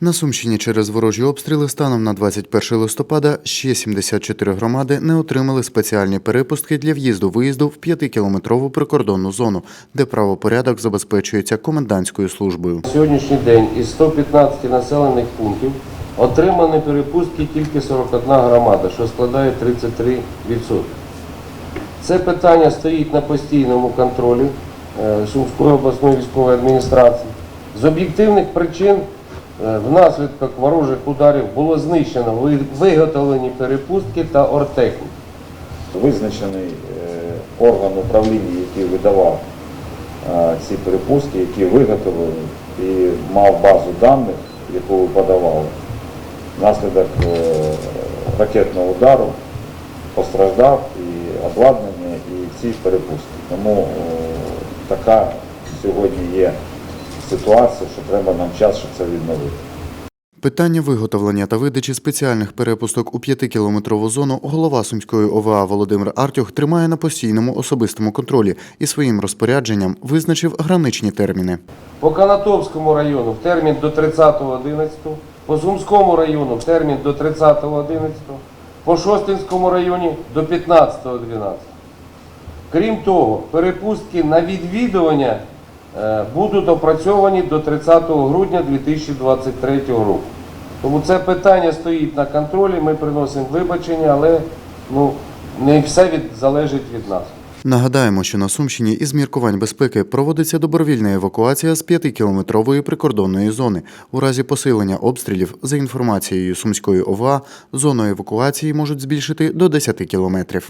На Сумщині через ворожі обстріли станом на 21 листопада ще 74 громади не отримали спеціальні перепустки для в'їзду-виїзду в 5-кілометрову прикордонну зону, де правопорядок забезпечується комендантською службою. Сьогоднішній день із 115 населених пунктів отримані перепустки тільки 41 громада, що складає 33%. Це питання стоїть на постійному контролі е, Сумської обласної військової адміністрації. З об'єктивних причин внаслідок ворожих ударів було знищено виготовлені перепустки та ортехніки. визначений е, орган управління, який видавав е, ці перепустки, які виготовлені і мав базу даних, яку ви подавали. Внаслідок е, ракетного удару постраждав і обладнання, і ці перепустки. Тому е, така сьогодні є ситуація, що треба нам час, щоб це відновити. Питання виготовлення та видачі спеціальних перепусток у 5-кілометрову зону голова Сумської ОВА Володимир Артюх тримає на постійному особистому контролі і своїм розпорядженням визначив граничні терміни. По Канатовському району в термін до 30.11, по Сумському району в термін до 30.11, по Шостинському районі до 15.12. Крім того, перепустки на відвідування будуть опрацьовані до 30 грудня 2023 року. Тому це питання стоїть на контролі, ми приносимо вибачення, але ну, не все від, залежить від нас. Нагадаємо, що на Сумщині із міркувань безпеки проводиться добровільна евакуація з 5-кілометрової прикордонної зони. У разі посилення обстрілів, за інформацією Сумської ОВА, зону евакуації можуть збільшити до 10 кілометрів.